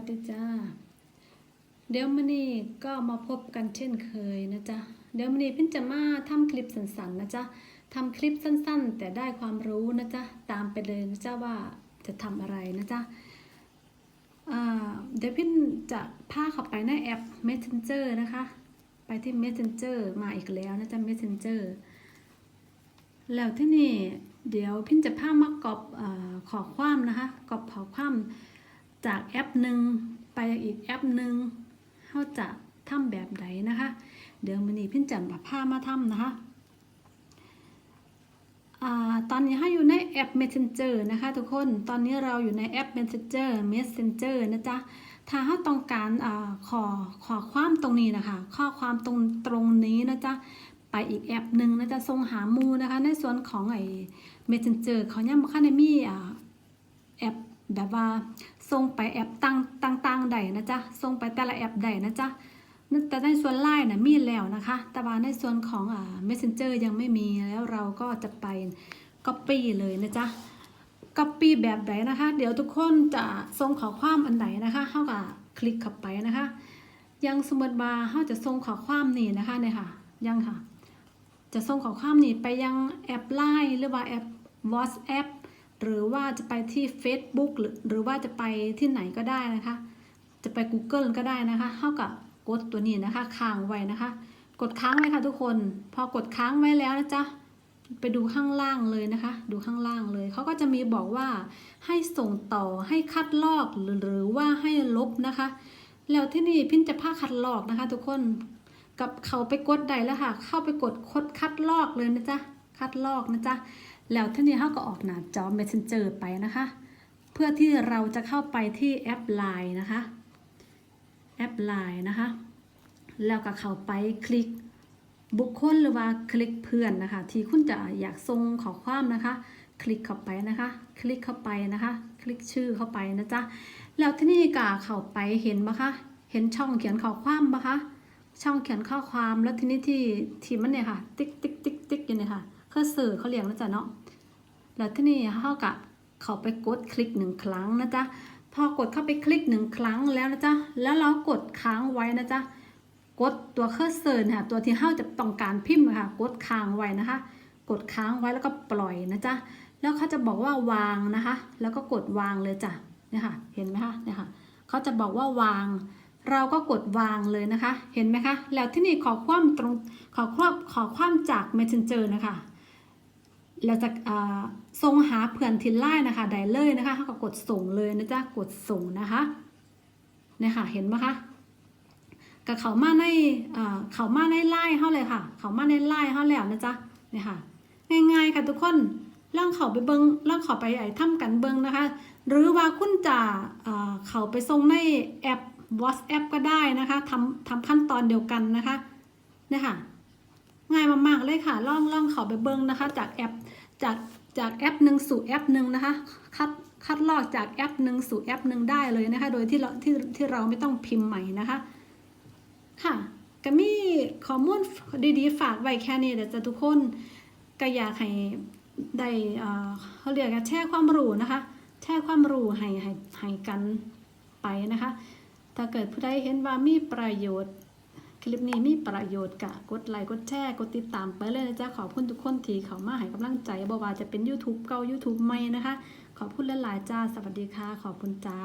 สดีจ้า เดี๋ยวมื้อนี้ก็มาพบกันเช่นเคยนะจ๊ะ เดี๋ยวมื้อนี้เพิ่นจะมาทำคลิปสั้นๆนะจ๊ะทำคลิปสั้นๆ แต่ได้ความรู้นะจ๊ะ ตามไปเลยนะจ๊ะว่าจะทำอะไรนะจ๊ะเดี๋ยวพี่จะพาเข้าไปในแอป Messenger นะคะ ไปที่ Messenger มาอีกแล้วนะจ๊ะ Messenger แล้วที่นี่เดี๋ยวพินจะพามากรอบอขอความนะคะกรอบขอความ จากแอปหนึ่งไปอีกแอปหนึ่งเขาจะทำแบบไหนนะคะ เดี๋ยวมันนี้พินจะมาพามาทำนะคะอตอนนี้ให้อยู่ในแอป Messenger นะคะทุกคน ตอนนี้เราอยู่ในแอป Messenger Messenger นะจ๊ะ ถ้าเขาต้องการอขอขอความตรงนี้นะคะ ข้อความตรงตรงนี้นะจ๊ะ ไปอีกแอปหนึ่งนะจ๊ะส่งหามูนะคะ ในส่วนของไอ้ Messenger เขายังบ่คันได้มีอ่า แบบว่าส่งไปแอปต่างต่างๆใดนะจ๊ะส่งไปแต่ละแอปใดนะจ๊ะนั่นแต่ในส่วนไลน์น่ะมีแล้วนะคะ แต่ว่าในส่วนของอ่า Messenger ยังไม่มีแล้วเราก็จะไป Copy เลยนะจ๊ะ Copy แบบไหนนะคะ เดี๋ยวทุกคนจะส่งข้อความอันไหนนะคะเฮาก็คลิกเข้าไปนะคะยังสมมติว่าเฮาจะส่งข้อความนี่นะคะเนี่ยค่ะยังค่ะ จะส่งข้อความนี้ไปยังแอป Line หรือว่าแอป WhatsApp หรือว่าจะไปที่ Facebook หรือหรือว่าจะไปที่ไหนก็ได้นะคะ จะไป Google ก็ได้นะคะเท่ากับกดตัวนี้นะคะค้างไว้นะคะ กดค้างไว้ค่ะทุกคน พอกดค้างไว้แล้วนะจ๊ะไปดูข้างล่างเลยนะคะ ดูข้างล่างเลยเขาก็จะมีบอกว่าให้ส่งต่อให้คัดลอกหรือหรือว่าให้ลบนะคะ แล้วที่นี่พินจะผ้าคัดลอกนะคะ ทุกคนกับเขาไปกดใดแล้วค่ะ เข้าไปกดคดคัดลอกเลยนะจ๊ะคัดลอกนะจ๊ะ แล้วทีนี้เขาก็ออกหน้าจอ Messenger ไปนะคะ เพื่อที่เราจะเข้าไปที่แอป Line นะคะแอป Line นะคะ แล้วก็เข้าไปคลิกบุคคลหรือว่าคลิกเพื่อนนะคะ ที่คุณจะอยากส่งข้อความนะคะ คลิกเข้าไปนะคะ คลิกเข้าไปนะคะ คลิกชื่อเข้าไปนะจ๊ะแล้วที่นี่ก็เข้าไปเห็นปะคะเห็นช่องเขียนข้อความปะคะช่องเขียนข้อความแล้วทีนี้ที่ที่มันเนี่ยค่ะ ติ๊กติ๊กติ๊กติ๊กอยู่เนี่ยค่ะเครื่องสื่อเขาเรียกนะจ๊ะเนาะ แล้วที่นี่เขากับเขาไปกดคลิกหนึ่งครั้งนะจ๊ะพอกดเข้าไปคลิกหนึ่งครั้งแล้วนะจ๊ะแล้วเรากดค้างไว้นะจ๊ะกดตัวเครื่องสื่อเนี่ยค่ะตัวที่เขาจะต้องการพิมพ์นะคะกดค้างไว้นะคะ กดค้างไว้แล้วก็ปล่อยนะจ๊ะแล้วเขาจะบอกว่าวางนะคะ แล้วก็กดวางเลยจ้ะเนี่ยค่ะเห็นไหมคะเนี่ยค่ะเขาจะบอกว่าวาง เราก็กดวางเลยนะคะ เห็นไหมคะ แล้วที่นี่ขอความตรงขอความขอความจาก Messenger นะคะ เราจะส่งหาเพื่อนทินไลน์นะคะได้เลยนะคะเขาก็กดส่งเลยนะจ๊ะกดส่งนะคะเนี่ยค่ะเห็นไหมคะกับเขามาในเขามาในไลน์เขาเลยค่ะ เขามาในไลน์เขาแล้วนะจ๊ะเนี่ยค่ะ ง่ายๆค่ะทุกคนล่องเขาไปเบิงล่องเขาไปไอ้ทำกันเบิงนะคะ หรือว่าคุณจะเขาไปส่งในแอป WhatsApp ก็ได้นะคะทำทำขั้นตอนเดียวกันนะคะเนี่ยค่ะง่ายมากๆเลยค่ะล่องล่องเขาไปเบิ้งนะคะ จากแอป จากจากแอปหนึ่งสู่แอปหนึ่งนะคะคัดคัดลอกจากแอปหนึ่งสู่แอปหนึ่งได้เลยนะคะ โดยที่เราที่ที่เราไม่ต้องพิมพ์ใหม่นะคะ ค่ะก็มีข้อมูลดีๆ ฝากไว้แค่นี้เดี๋ยวจะทุกคนก็อยากให้ได้เขาเรียกกันแชร์ความรู้นะคะ แชร์ความรู้ให้ให้ให้กันไปนะคะ ถ้าเกิดผู้ใดเห็นว่ามีประโยชน์ คลิปนี้มีประโยชน์กะกดไลค์กดแชร์กดติดตามไปเลยนะจ๊ะขอบคุณทุกคนที่เขามาให้กำลังใจบ่ว่าจะเป็น YouTube เก่า YouTube ใหม่นะคะ ขอบคุณหลายๆจ้าสวัสดีค่ะ ขอบคุณจ้า